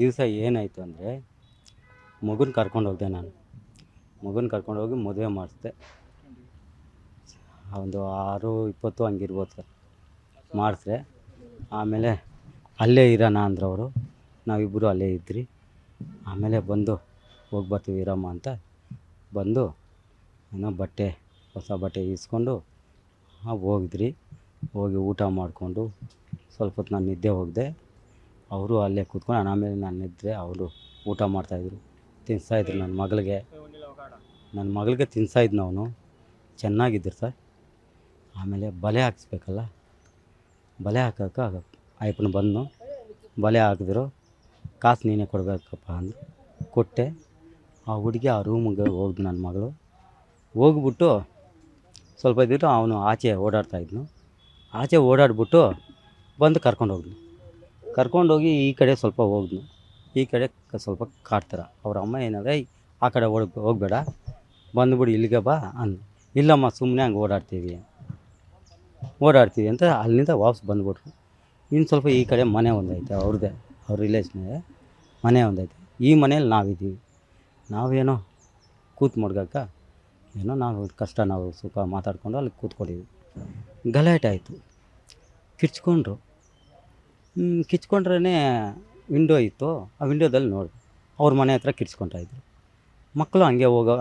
ದಿವಸ ಏನಾಯಿತು ಅಂದರೆ ಮಗುನ ಕರ್ಕೊಂಡು ಹೋದೆ ನಾನು. ಮಗುನ ಕರ್ಕೊಂಡು ಹೋಗಿ ಮದುವೆ ಮಾಡಿಸ್ದೆ. ಒಂದು ಆರು ಇಪ್ಪತ್ತು ಹಂಗಿರ್ಬೋದು ಸರ್. ಮಾಡಿಸ್ದೆ. ಆಮೇಲೆ ಅಲ್ಲೇ ಇರೋಣ ಅಂದ್ರು ಅವರು ನಾವಿಬ್ಬರು ಅಲ್ಲೇ ಇದ್ರಿ. ಆಮೇಲೆ ಬಂದು ಹೋಗಿ ಬರ್ತೀವಿ ಇರಮ್ಮ ಅಂತ ಬಂದು ಏನೋ ಬಟ್ಟೆ, ಹೊಸ ಬಟ್ಟೆ ಇಸ್ಕೊಂಡು ಹೋಗಿದ್ರಿ. ಹೋಗಿ ಊಟ ಮಾಡಿಕೊಂಡು ಸ್ವಲ್ಪ ಹೊತ್ತು ನಾನು ನಿದ್ದೆ ಹೋಗಿದೆ. ಅವರು ಅಲ್ಲೇ ಕೂತ್ಕೊಂಡು ಆಮೇಲೆ ನಾನು ನಿದ್ರೆ ಅವರು ಊಟ ಮಾಡ್ತಾಯಿದ್ರು ತಿನ್ನಿಸ್ತಾಯಿದ್ರು ನನ್ನ ಮಗಳಿಗೆ. ನನ್ನ ಮಗಳಿಗೆ ತಿನ್ನಿಸ್ತಾಯಿದ್ನ ಅವನು. ಚೆನ್ನಾಗಿದ್ದರು ಸರ್. ಆಮೇಲೆ ಬಲೆ ಹಾಕಿಸ್ಬೇಕಲ್ಲ? ಬಲೆ ಹಾಕೋಕೆ ಅಯ್ಯಪ್ಪನ ಬಂದು ಬಲೆ ಹಾಕಿದ್ರು. ಕಾಸು ನೀನೇ ಕೊಡಬೇಕಪ್ಪ ಅಂದರು. ಕೊಟ್ಟೆ. ಆ ಹುಡುಗಿ ಆ ರೂಮಿಗೆ ಹೋಗ್ದು ನನ್ನ ಮಗಳು. ಹೋಗ್ಬಿಟ್ಟು ಸ್ವಲ್ಪ ಇದ್ದಿಟ್ಟು ಅವನು ಆಚೆ ಓಡಾಡ್ತಾಯಿದ್ನು ಆಚೆ ಓಡಾಡ್ಬಿಟ್ಟು ಬಂದು ಕರ್ಕೊಂಡು ಹೋಗ್ನು ಕರ್ಕೊಂಡೋಗಿ ಈ ಕಡೆ ಸ್ವಲ್ಪ ಹೋಗ್ನು ಈ ಕಡೆ ಸ್ವಲ್ಪ ಕಾಡ್ತಾರೆ. ಅವ್ರ ಅಮ್ಮ ಏನಾದ್ರೆ ಆ ಕಡೆ ಓಡ್ ಹೋಗ್ಬೇಡ. ಬಂದುಬಿಡಿ ಇಲ್ಲಿಗೆ ಬಾ ಅನ್ ಇಲ್ಲಮ್ಮ ಸುಮ್ಮನೆ ಹಂಗೆ ಓಡಾಡ್ತೀವಿ. ಓಡಾಡ್ತೀವಿ ಅಂತ ಅಲ್ಲಿಂದ ವಾಪಸ್ ಬಂದುಬಿಟ್ರು. ಇನ್ನು ಸ್ವಲ್ಪ ಈ ಕಡೆ ಮನೆ ಒಂದೈತೆ ಅವ್ರದ್ದೇ ಅವ್ರ ರಿಲೇಷನ್ಗೆ ಮನೆ ಒಂದೈತೆ. ಈ ಮನೇಲಿ ನಾವಿದ್ದೀವಿ. ನಾವೇನೋ ಕೂತ್ ಮಡ್ಗಕ್ಕ ಏನೋ ನಾವು ಕಷ್ಟ, ನಾವು ಸುಖ ಮಾತಾಡ್ಕೊಂಡು ಅಲ್ಲಿ ಕೂತ್ಕೊಂಡಿದ್ವಿ. ಗಲಾಟೆ ಆಯಿತು. ಕಿರ್ಚ್ಕೊಂಡ್ರು. ಕಿಚ್ಕೊಂಡ್ರೇ ವಿಂಡೋ ಇತ್ತು. ಆ ವಿಂಡೋದಲ್ಲಿ ನೋಡಿದೆ. ಅವ್ರ ಮನೆ ಹತ್ರ ಕಿಡ್ಸ್ಕೊತಾ ಇದ್ರು. ಮಕ್ಕಳು ಹಂಗೆ ಹೋಗೋ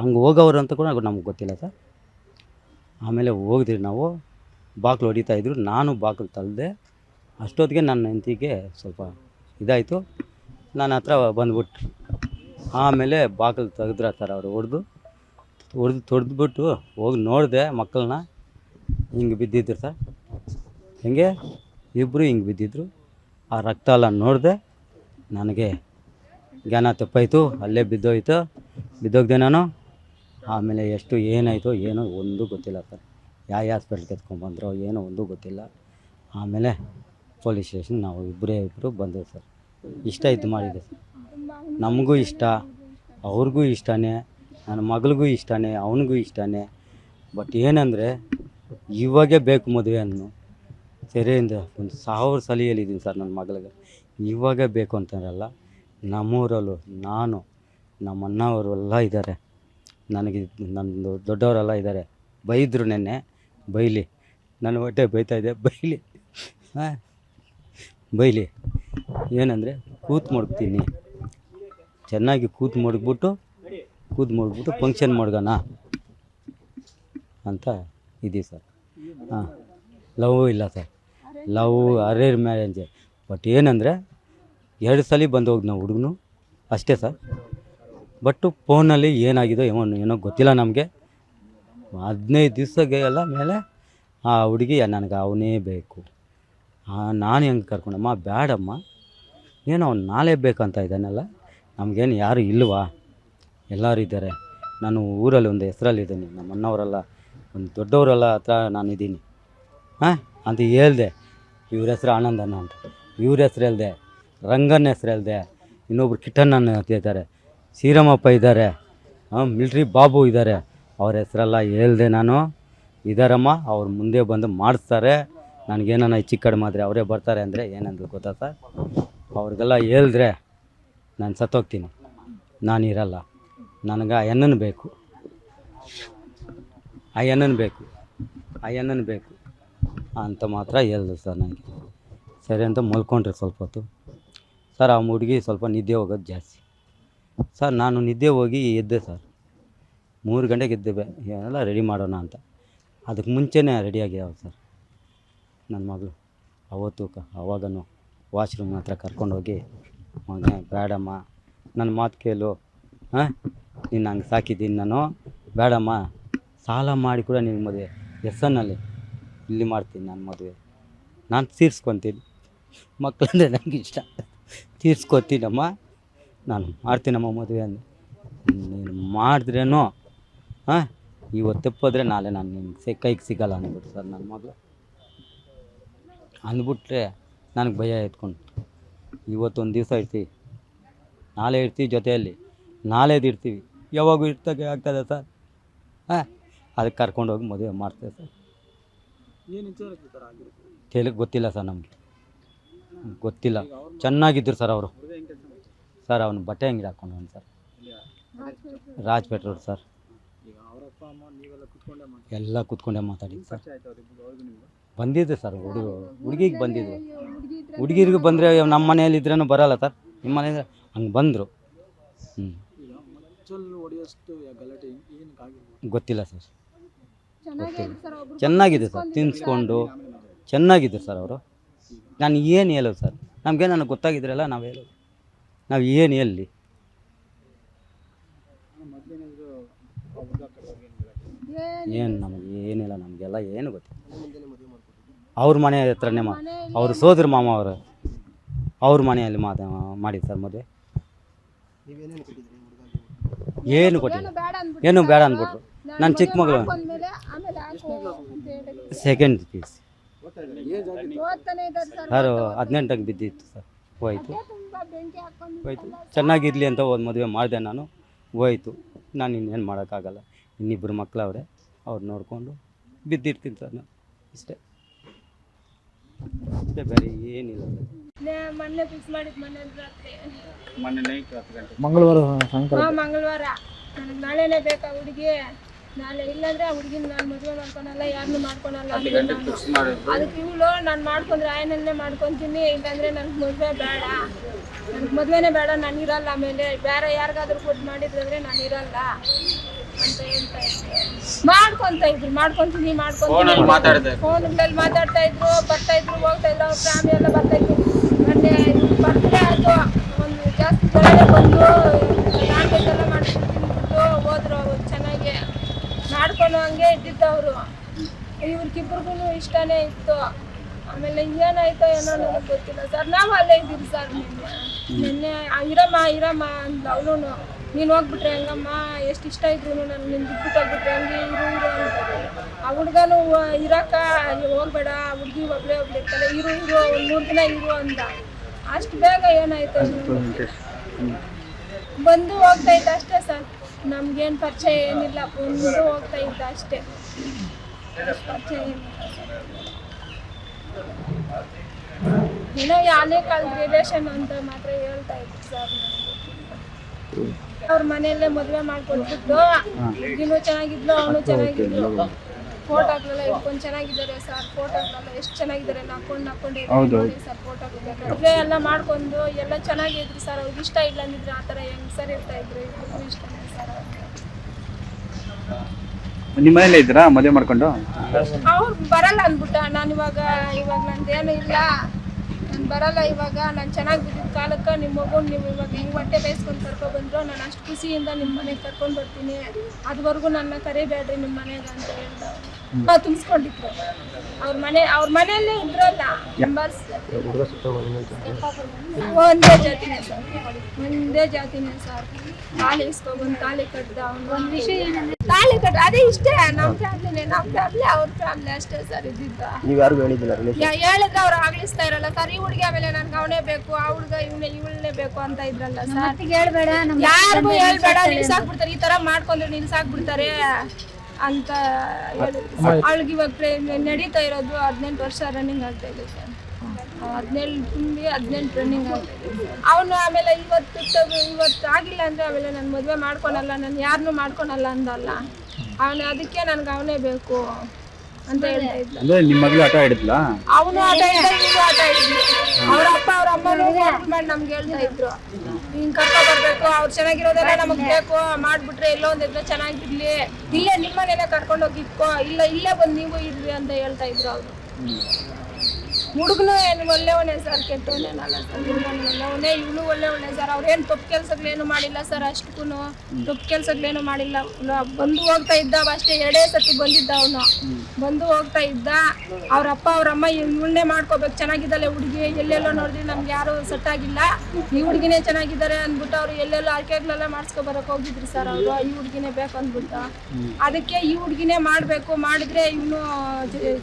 ಹಂಗೆ ಹೋಗೋರು ಅಂತ ಕೂಡ ನಮ್ಗೆ ಗೊತ್ತಿಲ್ಲ ಸರ್. ಆಮೇಲೆ ಹೋಗಿದ್ರಿ ನಾವು. ಬಾಗಿಲು ಹೊಡಿತಾ ಇದ್ರು. ನಾನು ಬಾಗಿಲು ತಳ್ದೆ. ಅಷ್ಟೊತ್ತಿಗೆ ನನ್ನ ಹೆಂಡತಿಗೆ ಸ್ವಲ್ಪ ಇದಾಯಿತು. ನನ್ನ ಹತ್ರ ಬಂದುಬಿಟ್ರು. ಆಮೇಲೆ ಬಾಗಿಲು ತೆಗೆದ್ರ ಸರ್ ಅವರು ಹೊಡೆದು. ಹೊಡೆದು ತೊಡೆದ್ಬಿಟ್ಟು ಹೋಗಿ ನೋಡಿದೆ ಮಕ್ಕಳನ್ನ ಹಿಂಗೆ ಬಿದ್ದಿದ್ರು ಸರ್. ಹೆಂಗೆ? ಇಬ್ಬರು ಹಿಂಗೆ ಬಿದ್ದಿದ್ರು. ಆ ರಕ್ತ ಎಲ್ಲ ನೋಡಿದೆ ನನಗೆ ಜ್ಞಾನ ತಪ್ಪಾಯಿತು, ಅಲ್ಲೇ ಬಿದ್ದೋಯ್ತು. ಬಿದ್ದೋಗ್ದೆ ನಾನು. ಆಮೇಲೆ ಎಷ್ಟು ಏನಾಯಿತು ಏನೋ ಒಂದು ಗೊತ್ತಿಲ್ಲ ಸರ್ ಯಾವ ಹಾಸ್ಪಿಟ್ಲ್ಗೆ ಎತ್ಕೊಂಡ್ಬಂದ್ರೋ ಏನೋ ಒಂದು ಗೊತ್ತಿಲ್ಲ. ಆಮೇಲೆ ಪೊಲೀಸ್ ಸ್ಟೇಷನ್ ನಾವು ಇಬ್ಬರೇ ಇಬ್ಬರು ಬಂದೆವು ಸರ್. ಇಷ್ಟ ಇದು ಮಾಡಿದೆ ಸರ್ ನಮಗೂ ಇಷ್ಟ, ಅವ್ರಿಗೂ ಇಷ್ಟನೇ, ನನ್ನ ಮಗಳಿಗೂ ಇಷ್ಟನೇ, ಅವನಿಗೂ ಇಷ್ಟನೇ. ಬಟ್ ಏನಂದರೆ ಇವಾಗೇ ಬೇಕು ಮದುವೆ ಅನ್ನು ಸೆರೆಯಿಂದ ಒಂದು ಸಾವಿರ ಸಲ ಹೇಳಿದ್ದೀನಿ ಸರ್ ನನ್ನ ಮಗಳಿಗೆ. ಇವಾಗ ಬೇಕು ಅಂತಾರಲ್ಲ ನಮ್ಮೂರಲ್ಲೂ ನಾನು, ನಮ್ಮ ಅಣ್ಣವರೆಲ್ಲ ಇದ್ದಾರೆ. ನನಗೆ ನನ್ನದು ದೊಡ್ಡವರೆಲ್ಲ ಇದ್ದಾರೆ. ಬೈದರು ನೆನ್ನೆ, ಬೈಲಿ. ನನ್ನ ಹೊಟ್ಟೆ ಇದೆ, ಬೈಲಿ. ಹಾಂ, ಬೈಲಿ. ಏನಂದರೆ, ಕೂತು ಮಡಗ್ತೀನಿ. ಚೆನ್ನಾಗಿ ಕೂತು ಮಡಗ್ಬಿಟ್ಟು ಕೂತು ಮಡಗ್ಬಿಟ್ಟು ಫಂಕ್ಷನ್ ಮಾಡ್ಗೋಣ ಅಂತ ಇದೆ ಸರ್. ಹಾಂ, ಲವ್ ಇಲ್ಲ ಸರ್. ಲವ್ ಅರೇರ್ ಮ್ಯಾರೇಜ್. ಬಟ್ ಏನಂದರೆ ಎರಡು ಸಲ ಬಂದು ಹೋಗಿ ನಾವು ಹುಡುಗನು ಅಷ್ಟೇ ಸರ್. ಬಟ್ಟು ಫೋನಲ್ಲಿ ಏನಾಗಿದೆ ಏನೋ ಏನೋ ಗೊತ್ತಿಲ್ಲ ನಮಗೆ. ಹದಿನೈದು ದಿವಸಕ್ಕೆ ಎಲ್ಲ ಮೇಲೆ ಆ ಹುಡುಗಿ ನನಗೆ ಅವನೇ ಬೇಕು. ನಾನು ಹೆಂಗೆ ಕರ್ಕೊಂಡಮ್ಮ? ಬೇಡಮ್ಮ ಏನೋ ಅವ್ನು ನಾಳೆ ಬೇಕಂತ ಇದ್ದಾನಲ್ಲ. ನಮಗೇನು ಯಾರು ಇಲ್ವಾ? ಎಲ್ಲರೂ ಇದ್ದಾರೆ. ನಾನು ಊರಲ್ಲಿ ಒಂದು ಹೆಸರಲ್ಲಿದ್ದೀನಿ ನಮ್ಮ ಅಣ್ಣವರೆಲ್ಲ ಒಂದು ದೊಡ್ಡವರೆಲ್ಲ ಹತ್ರ ನಾನು ಇದ್ದೀನಿ ಹಾಂ, ಅಂತ ಹೇಳ್ದೆ. ಇವ್ರ ಹೆಸ್ರು ಆನಂದಣ್ಣ ಅಂತ. ಇವ್ರ ಹೆಸ್ರು ಇಲ್ಲದೆ ರಂಗನ ಹೆಸ್ರು ಇಲ್ಲದೆ ಇನ್ನೊಬ್ರು ಕಿಟ್ಟಣ್ಣನ ಇದ್ದಾರೆ ಶ್ರೀರಾಮಪ್ಪ ಇದ್ದಾರೆ. ಹಾಂ, ಮಿಲ್ಟ್ರಿ ಬಾಬು ಇದ್ದಾರೆ. ಅವ್ರ ಹೆಸರೆಲ್ಲ ಹೇಳ್ದೆ ನಾನು. ಇದ್ದಾರಮ್ಮ ಅವ್ರು ಮುಂದೆ ಬಂದು ಮಾಡಿಸ್ತಾರೆ. ನನಗೇನ ಹೆಚ್ಚು ಕಡಿಮೆ ಆದರೆ ಅವರೇ ಬರ್ತಾರೆ ಅಂದರೆ ಏನಂದ್ರೆ ಗೊತ್ತಾ ಸರ್? ಅವ್ರಿಗೆಲ್ಲ ಹೇಳಿದ್ರೆ ನಾನು ಸತ್ತೋಗ್ತೀನಿ. ನಾನು ಇರಲ್ಲ. ನನಗೆ ಆ ಬೇಕು. ಆ ಅಣ್ಣನ ಬೇಕು. ಆ ಅಣ್ಣನ ಬೇಕು. ಅಂತ ಮಾತ್ರ ಹೇಳಿದ್ರು ಸರ್ ನನಗೆ. ಸರಿ ಅಂತ ಮಲ್ಕೊಂಡ್ರೆ ಸ್ವಲ್ಪ ಹೊತ್ತು. ಸರ್, ಆ ಹುಡುಗಿ ಸ್ವಲ್ಪ ನಿದ್ದೆ ಹೋಗೋದು ಜಾಸ್ತಿ. ಸರ್, ನಾನು ನಿದ್ದೆ ಹೋಗಿ ಎದ್ದೆ ಸರ್. ಮೂರು ಗಂಟೆಗೆ ಎದ್ದೆ ಏನೆಲ್ಲ ರೆಡಿ ಮಾಡೋಣ ಅಂತ. ಅದಕ್ಕೆ ಮುಂಚೆನೇ ರೆಡಿಯಾಗಿದ್ದಾವೆ ಸರ್. ನನ್ನ ಮಗಳು. ಅವತ್ತು ಕ, ಅವಾಗನು ವಾಶ್ರೂಮ್ ಹತ್ರ ಕರ್ಕೊಂಡೋಗಿ, ಮಗನೇ, ಬೇಡಮ್ಮ. ನನ್ನ ಮಾತು ಕೇಳು. ಹಾಂ? ನೀನು ಹಂಗೆ ಸಾಕಿದ್ದೀನಿ ನಾನು. ಬೇಡಮ್ಮ. ಸಾಲ ಮಾಡಿ ಕೂಡ ನಿನ್ನ ಎಸ್ ಎಸ್ಸನ್ನಲ್ಲಿ ಇಲ್ಲಿ ಮಾಡ್ತೀನಿ ನಾನು ಮದುವೆ. ನಾನು ತೀರ್ಸ್ಕೊತೀನಿ. ಮಕ್ಕಳಂದ್ರೆ ನನಗೆ ಇಷ್ಟ. ತೀರ್ಸ್ಕೊತೀನಮ್ಮ, ನಾನು ಮಾಡ್ತೀನಮ್ಮ ಮದುವೆ ಅಂದರೆ ನೀನು ಮಾಡಿದ್ರೇನೋ ಹಾಂ ಇವತ್ತು ತಪ್ಪಿದ್ರೆ ನಾಳೆ ನಾನು ನಿನ್ನ ಸೇ, ಕೈಗೆ ಸಿಗಲ್ಲ ಅಂದ್ಬಿಟ್ಟು ಸರ್ ನನ್ನ ಮಗಳು. ಅಂದ್ಬಿಟ್ರೆ ನನಗೆ ಭಯ ಎತ್ಕೊಂಡು. ಇವತ್ತೊಂದು ದಿವಸ ಇರ್ತೀವಿ ನಾಳೆ ಇರ್ತೀವಿ ಜೊತೆಯಲ್ಲಿ. ನಾಳೆದು ಇರ್ತೀವಿ. ಯಾವಾಗೂ ಇರ್ತಕ್ಕೆ ಆಗ್ತದೆ ಸರ್. ಹಾಂ ಅದಕ್ಕೆ ಕರ್ಕೊಂಡೋಗಿ ಮದುವೆ ಮಾಡ್ತೇವೆ ಸರ್. ಆಗಿರುತ್ತೆ? ಗೊತ್ತಿಲ್ಲ ಸರ್ ನಮಗೆ. ಗೊತ್ತಿಲ್ಲ. ಚೆನ್ನಾಗಿದ್ರು ಸರ್ ಅವರು. ಸರ್ ಅವನು ಬಟ್ಟೆ ಅಂಗಡಿ ಹಾಕೊಂಡವನು ಸರ್. Rajpet road sir. ಈಗ ಅವ್ರ ಅಪ್ಪ ನೀವೆಲ್ಲ ಕುತ್ಕೊಂಡೇ ಮಾತಾಡಿ. ಎಲ್ಲ ಕೂತ್ಕೊಂಡೆ ಮಾತಾಡಿ ಸರ್. ಬಂದಿದ್ದೆ ಸರ್ ಹುಡುಗ ಹುಡುಗಿಗೆ ಬಂದಿದ್ದು. ಹುಡುಗಿರಿಗೆ ಬಂದರೆ ನಮ್ಮ ಮನೆಯಲ್ಲಿ ಇದ್ರೇನು ಬರಲ್ಲ ಸರ್. ನಿಮ್ಮ ಮನೆಯಿಂದ ಹಂಗೆ ಬಂದರು. ಹ್ಞೂ ಗೊತ್ತಿಲ್ಲ ಸರ್. ಚೆನ್ನಾಗಿದೆ ಸರ್ ತಿನ್ಸ್ಕೊಂಡು ಚೆನ್ನಾಗಿದ್ರು ಸರ್ ಅವರು. ನಾನು ಏನು ಹೇಳೋದು ಸರ್? ನಮಗೆ ನನಗೆ ಗೊತ್ತಾಗಿದ್ರಲ್ಲ ನಾವು ಹೇಳೋದು. ನಾವು ಏನು ಹೇಳಲಿ? ಏನು ನಮಗೆ ಏನಿಲ್ಲ ನಮಗೆಲ್ಲ ಏನು ಗೊತ್ತಿಲ್ಲ. ಅವ್ರ ಮನೆ ಹತ್ರನೇ ಮಾ ಅವ್ರ ಸೋದರ ಮಾಮ ಅವರು ಅವ್ರ ಮನೆಯಲ್ಲಿ ಮಾತ ಮಾಡಿದ್ದು ಸರ್ ಮದುವೆ. ಏನು ಕೊಟ್ಟಿಲ್ಲ. ಏನು ಬೇಡ ಅಂದ್ಬಿಟ್ರು. ನಾನು ಚಿಕ್ಕ ಮಗಳು. ಸೆಕೆಂಡ್ ಪೀಸ್ ಏಜ್ ಆಗಿತ್ತು? ಸರ್ ಹದಿನೆಂಟಕ್ಕೆ ಬಿದ್ದಿತ್ತು ಸರ್ ಹೋಯ್ತು. ಹೋಯ್ತು. ಚೆನ್ನಾಗಿರಲಿ ಅಂತ ಒಂದು ಮದುವೆ ಮಾಡಿದೆ ನಾನು ಹೋಯ್ತು. ನಾನು ಇನ್ನೇನು ಮಾಡೋಕ್ಕಾಗಲ್ಲ. ಇನ್ನಿಬ್ಬರು ಮಕ್ಕಳವ್ರೆ ಅವ್ರು ನೋಡಿಕೊಂಡು ಬಿದ್ದಿರ್ತೀನಿ ಸರ್ ನಾನು. ಇಷ್ಟೇ. ಅಷ್ಟೇ ಬೇರೆ ಏನಿಲ್ಲ ಸರ್. ಮೊನ್ನೆ ಫಿಕ್ಸ್ ಮಾಡಿದ್ ಮೊನ್ನೆ ರಾತ್ರಿ. ಮೊನ್ನೆ ನೈಟ್ ಹತ್ತು ಗಂಟೆ. ಮಂಗಳವಾರ ಸಾಯಂಕಾಲ. ಹಾ ಮಂಗಳವಾರ. ನನಗೆ ನಾಳೆನೇ ಬೇಕಾ ಹುಡುಗಿ? ನಾಳೆ ಇಲ್ಲಾಂದ್ರೆ ಆ ಹುಡುಗಿನ ನಾನು ಮದುವೆ ಮಾಡ್ಕೊಳಲ್ಲ ಯಾರನ್ನೂ ಮಾಡ್ಕೊಳಲ್ಲ. ಅದಕ್ಕೆ ಇವಳು ನಾನು ಮಾಡ್ಕೊಂಡ್ರೆ ಆಯನನ್ನೇ ಮಾಡ್ಕೊತೀನಿ ಇಲ್ಲಾಂದ್ರೆ ನನಗೆ ಮದುವೆ ಬೇಡ. ನನಗೆ ಮದುವೆನೇ ಬೇಡ ನಾನು ಇರಲ್ಲ ಆಮೇಲೆ. ಬೇರೆ ಯಾರಿಗಾದ್ರೂ ಕೊಟ್ಟು ಮಾಡಿದ್ರೆ ನಾನು ಇರಲ್ಲ. ಅಂತ ಹೇಳ್ತಾ ಇದ್ರು. ಮಾಡ್ಕೊಂತ ಇದ್ರು ಮಾಡ್ಕೊಂತೀನಿ ಮಾಡ್ಕೊಂತೀನಿ. ಫೋನ್ಗಳಲ್ಲಿ ಮಾತಾಡ್ತಾ ಇದ್ರು. ಬರ್ತಾ ಇದ್ರು ಹೋಗ್ತಾ ಇದ್ರು ಅವ್ರ ಫ್ಯಾಮಿಲಿ ಎಲ್ಲ ಬರ್ತಾ ಇದ್ರು ಮೊನ್ನೆ ಬರ್ತ್ಡೇ ಆಯ್ತು ಒಂದು ಜಾಸ್ತಿ ಜನನೇ ಬಂದು ನಾನ್ ವೆಜ್ ಎಲ್ಲ ಮಾಡ್ಕೊಂಡು ತಿಂದ್ಬಿಟ್ಟು ಹೋದ್ರು ಅವ್ರು ಚೆನ್ನಾಗಿ ಮಾಡ್ಕೊಂಡು ಹಂಗೆ ಇದ್ದಿದ್ದು ಅವರು ಇವ್ರಿಗಿಬ್ರಿಗೂ ಇಷ್ಟನೇ ಇತ್ತು ಆಮೇಲೆ ಏನಾಯ್ತೋ ಏನೋ ನನಗೆ ಗೊತ್ತಿಲ್ಲ ಸರ್ ನಾವು ಅಲ್ಲೇ ಇದ್ದೀವಿ ಸರ್ ನಿನ್ನೆ ನಿನ್ನೆ ಆ ಇರಮ್ಮ ಅಂದ್ಲು ಅವಳು ನೀನು ಹೋಗ್ಬಿಟ್ರೆ ಹಂಗಮ್ಮ ಎಷ್ಟು ಇಷ್ಟ ಇದ್ರು ನಾನು ನಿನ್ ಬಿಟ್ಬಿಟ್ಟು ಹೋಗ್ಬಿಟ್ರೆ ಹಂಗೆ ಇರು ಇರು ಅಂತ ಆ ಹುಡುಗನು ಇರಕ್ಕ ಹೋಗ್ಬೇಡ ಹುಡುಗಿ ಒಬ್ಳೆ ಒಬ್ಳು ಇರ್ತಾರೆ ಇರು ಇರು ಒಂದು ಮೂರು ದಿನ ಇರು ಅಂದ. ಅಷ್ಟು ಬೇಗ ಏನಾಯ್ತು? ಬಂದು ಹೋಗ್ತಾ ಇದ್ದ ಅಷ್ಟೇ ಸರ್. ನಮ್ಗೇನು ಪರಿಚಯ ಏನಿಲ್ಲ ಬಂದು ಹೋಗ್ತಾ ಇದ್ದ ಅಷ್ಟೇ. ಪರಿಚಯ ಏನಿಲ್ಲ ಏನೋ ಯಾನೇ ಕಾಲದ ರಿಲೇಷನ್ ಅಂತ ಮಾತ್ರ ಹೇಳ್ತಾ ಇದ್ರು ಸರ್. ಅವ್ರ ಮನೆಯಲ್ಲೇ ಮದುವೆ ಮಾಡ್ಕೊಟ್ಬಿಟ್ಟು ಇನ್ನು ಚೆನ್ನಾಗಿದ್ಲು ಅವನು ಚೆನ್ನಾಗಿದ್ಲು. ಫೋಟೋಗಳೆಲ್ಲ ಇಟ್ಕೊಂಡು ಚೆನ್ನಾಗಿದ್ದಾರೆ ಸರ್ ಫೋಟೋಗಳೆಲ್ಲ ಎಷ್ಟು ಚೆನ್ನಾಗಿದ್ದಾರೆ ಹಾಕೊಂಡು ಹಾಕೊಂಡೆ ಸರ್ ಮದುವೆ ಎಲ್ಲ ಮಾಡ್ಕೊಂಡು ಎಲ್ಲ ಚೆನ್ನಾಗಿದ್ರು ಸರ್ ಅವ್ರಿಗೆ ಇಷ್ಟ ಇಲ್ಲ ಅಂದಿದ್ರೆ ಆ ತರ ಹೆಂಗ್ ಸರ್ ಇರ್ತಾ ಇದ್ರು? ಇಬ್ಬರಿಗೂ ಇಷ್ಟನೇ ಸರ್ ನಿಮ್ಮ ಮನೇಲಿ ಇದ್ದೀರಾ ಮದುವೆ ಮಾಡ್ಕೊಂಡು? ಅವ್ರು ಬರಲ್ಲ ಅಂದ್ಬಿಟ್ಟ ನಾನು ಇವಾಗ ಇವಾಗ ನಂದೇನು ಇಲ್ಲ. ನಾನು ಬರಲ್ಲ ಇವಾಗ. ನಾನು ಚೆನ್ನಾಗಿ ಬಿದ್ದಿದ್ದ ಕಾಲಕ್ಕೆ ನಿಮ್ಮ ಮಗು ನೀವು ಇವಾಗ ಹೆಂಗೆ ಹೊಟ್ಟೆ ಬೇಯಿಸ್ಕೊಂಡು ಕರ್ಕೊ ಬಂದ್ರು ನಾನು ಅಷ್ಟು ಖುಷಿಯಿಂದ ನಿಮ್ಮ ಮನೆಗೆ ಕರ್ಕೊಂಡು ಬರ್ತೀನಿ. ಅದುವರೆಗೂ ನನ್ನ ಕರಿಬೇಡ್ರಿ ನಿಮ್ಮ ಮನೆಗೆ ಅಂತ ಹೇಳ್ದ. ನಾವು ತುಂಬಿಸ್ಕೊಂಡಿದ್ರು. ಅವ್ರ ಮನೆ ಅವ್ರ ಮನೆಯಲ್ಲೇ ಇದ್ರಲ್ಲ. ಮೆಂಬರ್ಸ್ ಒಂದೇ ಜಾತಿನೇ ಸರ್. ಒಂದೇ ಜಾತಿನೇ ಸರ್. ತಾಳಿ ಇಸ್ಕೊಬಂದು ತಾಳಿ ಕಟ್ದ ಅವ್ನು. ಒಂದು ವಿಷಯ ತಾಳಿ ಕಟ್ಟ ಅದೇ ಇಷ್ಟೇ ನಮ್ಮ ಫ್ಯಾಮಿಲಿನೇ ನಮ್ಮ ಫ್ಯಾಮಿಲಿ ಅವ್ರ ಫ್ಯಾಮಿಲಿ ಅಷ್ಟೇ ಸರ್ ಇದ್ದಿದ್ದ. ನೀವು ಹೇಳಿದ್ರೆ ಅವ್ರು ಆಗ್ಲಿಸ್ತಾ ಇರಲ್ಲ ಸರ್. ಈ ಹುಡುಗಿ ಆಮೇಲೆ ನನ್ಗೆ ಅವನೇ ಬೇಕು ಆ ಹುಡುಗ ಇವನೇ ಇವಳನ್ನೇ ಬೇಕು ಅಂತ ಇದ್ರಲ್ಲ ಸರ್. ಹೇಳ್ಬೇಡ ಯಾರಿಗೂ ಹೇಳ್ಬೇಡ ನಿಲ್ಸಾಕ್ಬಿಡ್ತಾರೆ ಈ ತರ ಮಾಡ್ಕೊಂಡ್ರೆ ನಿಲ್ಸಾಕ್ಬಿಡ್ತಾರೆ ಅಂತ ಹೇಳಿದ್ರು ಅವಳಿಗೆ ಇವಾಗ ನಡೀತಾ ಇರೋದು ಹದಿನೆಂಟು ವರ್ಷ ರನ್ನಿಂಗ್ ಆಗ್ತಾ ಇದೆ ಸರ್. ಹದಿನೇಳು ತುಂಬಿ ಹದಿನೆಂಟು ರನ್ನಿಂಗ್ ಆಗ್ತಾ ಇದೆ ಅವನು ಆಮೇಲೆ ಇವತ್ತು ಇವತ್ತು ಆಗಿಲ್ಲ ಅಂದ್ರೆ ಆಮೇಲೆ ನಾನು ಮದುವೆ ಮಾಡ್ಕೊಳಲ್ಲ ನಾನು ಯಾರನ್ನೂ ಮಾಡ್ಕೊಳಲ್ಲ ಅಂದಲ್ಲ. ಅವನು ಅದಕ್ಕೆ ನನ್ಗೆ ಅವನೇ ಬೇಕು. ಅಂತ ಹೇಳ್ತಾ ಇದ್ದ ಅಂದ್ರೆ ನಿಮ್ಮ ಮಗಳು ಆಟ ಆಡಿದ್ಲ? ಅವನು ಆಟ ಇವನು ಆಟ ಅವ್ರ ಅಪ್ಪ ಅವ್ರ ಅಮ್ಮನೂ ಫೋನ್ ಮಾಡಿ ನಮ್ಗೆ ಹೇಳ್ತಾ ಇದ್ರು. ಹಿಂಗ್ ಕರ್ಕೊ ಬರ್ಬೇಕು ಅವ್ರು ಚೆನ್ನಾಗಿರೋದೆಲ್ಲ ನಮಗ್ ಬೇಕು ಮಾಡ್ಬಿಟ್ರೆ ಎಲ್ಲೋ ಒಂದ್ ಇದ್ರೆ ಚೆನ್ನಾಗಿರ್ಲಿ. ಇಲ್ಲೇ ನಿಮ್ಮನೆಲ್ಲ ಕರ್ಕೊಂಡು ಹೋಗಿ ಇಟ್ಕೋ ಇಲ್ಲ ಇಲ್ಲೇ ಬಂದ್ ನೀವು ಇರ್ರಿ ಅಂತ ಹೇಳ್ತಾ ಇದ್ರು ಅವ್ರು. ಹುಡುಗನು ಏನು ಒಳ್ಳೆಯವನೇ ಸರ್ ಕೆಟ್ಟವನೇನಲ್ಲ ಸರ್ ಹುಡುಗನ ಒಳ್ಳೆಯವನೇ ಇವನು ಒಳ್ಳೆಯವನೇ ಸರ್ ಅವ್ರೇನು ತಪ್ಪು ಕೆಲಸಗಳೇನು ಮಾಡಿಲ್ಲ ಸರ್ ಅಷ್ಟಕ್ಕೂ ತಪ್ಪು ಕೆಲಸಗಳೇನು ಮಾಡಿಲ್ಲ. ಬಂದು ಹೋಗ್ತಾ ಇದ್ದ ಅಷ್ಟೇ, ಎರಡೇ ಸತಿ ಬಂದಿದ್ದ ಅವನು. ಬಂದು ಹೋಗ್ತಾ ಇದ್ದ. ಅವ್ರ ಅಪ್ಪ, ಅವ್ರ ಅಮ್ಮ ಇವಳನ್ನೇ ಮಾಡ್ಕೋಬೇಕು. ಚೆನ್ನಾಗಿದ್ದಾಳೆ ಹುಡುಗಿ, ಎಲ್ಲೆಲ್ಲೋ ನೋಡಿದ್ರಿ ನಮ್ಗೆ ಯಾರು ಸೆಟ್ ಆಗಿಲ್ಲ. ಈ ಹುಡುಗಿನೇ ಚೆನ್ನಾಗಿದ್ದಾರೆ ಅಂದ್ಬಿಟ್ಟು ಅವ್ರು ಎಲ್ಲೆಲ್ಲೋ ಆರ್ಕೆಗಳೆಲ್ಲ ಮಾಡಿಸ್ಕೊ ಬರಕ್ ಹೋಗಿದ್ರಿ ಸರ್ ಅವರು. ಈ ಹುಡುಗಿನೇ ಬೇಕು ಅಂದ್ಬಿಟ್ಟು. ಅದಕ್ಕೆ ಈ ಹುಡುಗಿನೇ ಮಾಡಬೇಕು. ಮಾಡಿದ್ರೆ ಇವನು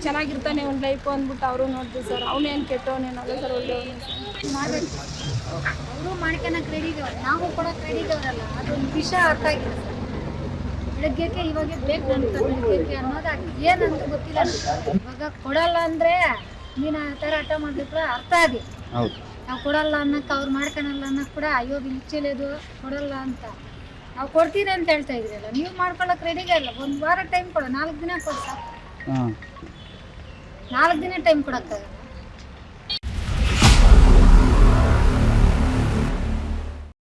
ಚೆನ್ನಾಗಿರ್ತಾನೆ ಒಂದು ಲೈಫು ಅಂದ್ಬಿಟ್ಟು ಅವರು. ನೋಡಿದ್ರು ಸರ್. ಅವನೇನು ಕೆಟ್ಟವನೇನಲ್ಲ ಸರ್ ಒಳ್ಳೆಯವನು ಅವರು ಮಾಡ್ಕೊಳಕ್ ರೆಡಿ ಇದಾವೆ ನಾವು ಕೂಡ ರೆಡಿ ಇದಾವಲ್ಲ ಅದೊಂದು ವಿಷಯ ಅರ್ಥ ಆಗಿದೆ ಸರ್. ಬೆಳಗ್ಗೆಕ್ಕೆ ಇವಾಗ ಬೇಕು ಅಂತ ಬೆಳಗ್ಗೆಕ್ಕೆ ಅನ್ನೋದು ಏನಂತ ಗೊತ್ತಿಲ್ಲ. ಇವಾಗ ಕೊಡಲ್ಲ ಅಂದ್ರೆ ನೀನು ಆ ಥರ ಹಠ ಮಾಡಿದ್ರೆ ಅರ್ಥ ಆಗಿ ಹೌದು. ನಾವು ಕೊಡಲ್ಲ ಅನ್ನಕ್ಕೆ ಅವ್ರು ಮಾಡ್ಕೊಳಲ್ಲ ಅನ್ನಕ್ಕೆ ಕೂಡ ಅಯ್ಯೋ ಇಚ್ಛೆಲೇದು ಕೊಡಲ್ಲ ಅಂತ. ನಾವು ಕೊಡ್ತೀನಿ ಅಂತ ಹೇಳ್ತಾ ಇದ್ರಲ್ಲ ನೀವು ಮಾಡ್ಕೊಳ್ಳೋಕೆ ರೆಡಿಗೆ ಇಲ್ಲ ಒಂದು ವಾರ ಟೈಮ್ ಕೊಡು. ನಾಲ್ಕು ದಿನ ಕೊಡು ಸಾಕು. ಹಾಂ. ನಾಲ್ಕು ದಿನ ಟೈಮ್ ಕೊಡೋಕ್ಕಾಗಲ್ಲ.